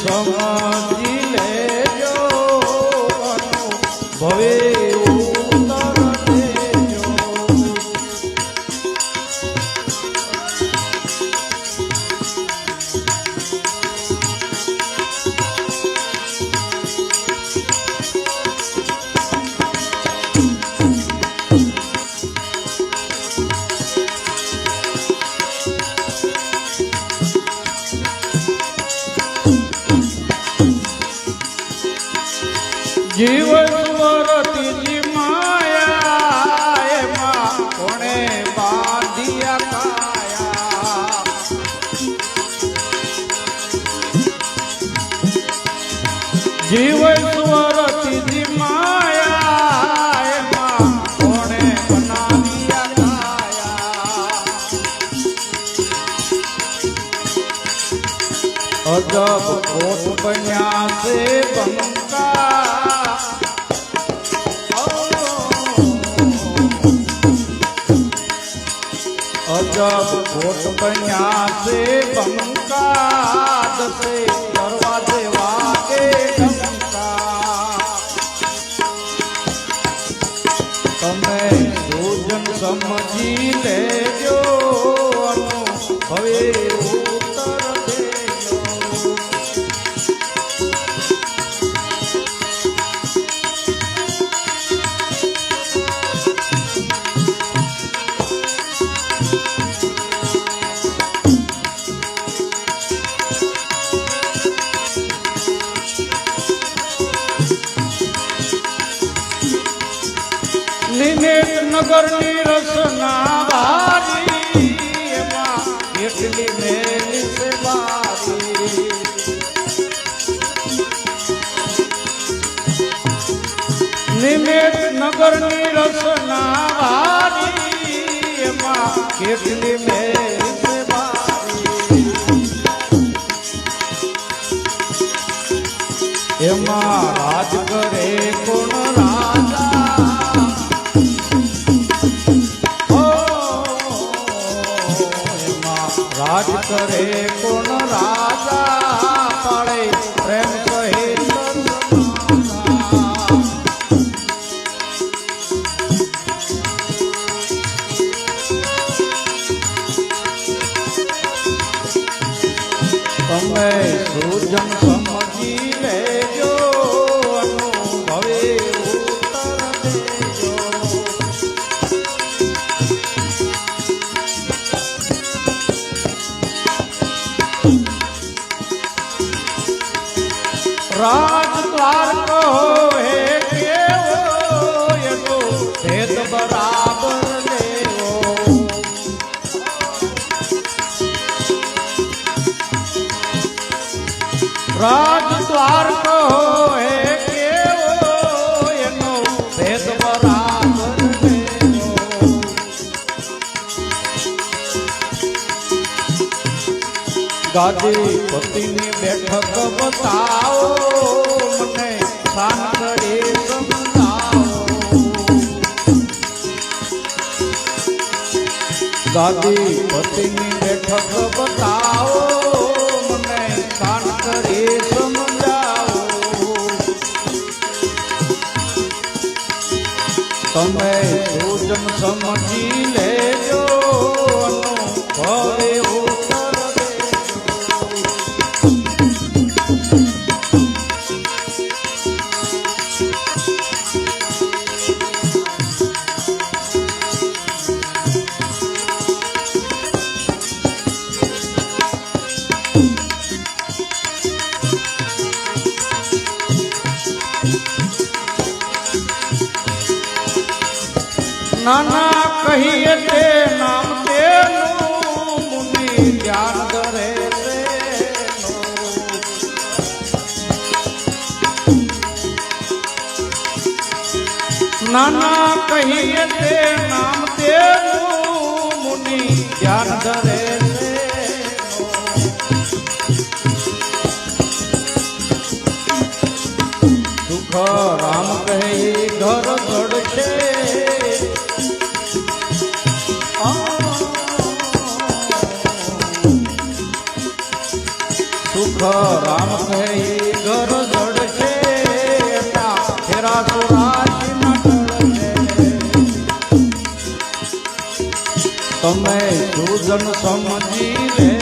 સમજી લેજો. ભવે જીવન વરતીજી માયા એમાં કોણે બાંધ્યા કાયા જીવન વરતીજી માયા એમાં કોણે બનાવ્યા? કાયા અજબ કોટ બન્યા છે બંકા અજબ કોટ બન્યા છે બંકા દસે નગરની રસના ભારી એમાં એટલી મેલી છે નગરની રસના ભારી એમાં એમાં રાજ કરે કોણ રાજા? એમાં કરે કોણ રાજા પાડે? પ્રેમ કહે તમે સૂજન રાજ દ્વાર કહો હે કેવો દ્વાર ગાદી પતિની બેઠક બતાવો, મને સાંકળે સમજાવો ગાદી પતિની બેઠક બતાવો, મને સાંકળે સમજાવો તમે સમજી લેજો અનુભવે નાના કહીએ તે નામ તેનું મુનિ ધ્યાન ધરે. નાના કહીએ તે નામ તેનું મુનિ ધ્યાન ધરે દુઃખ રામ કહે, ઘર રામ કહે ઘર જડશે ફેરા સુરાજી. તમે સુજન સમજી લે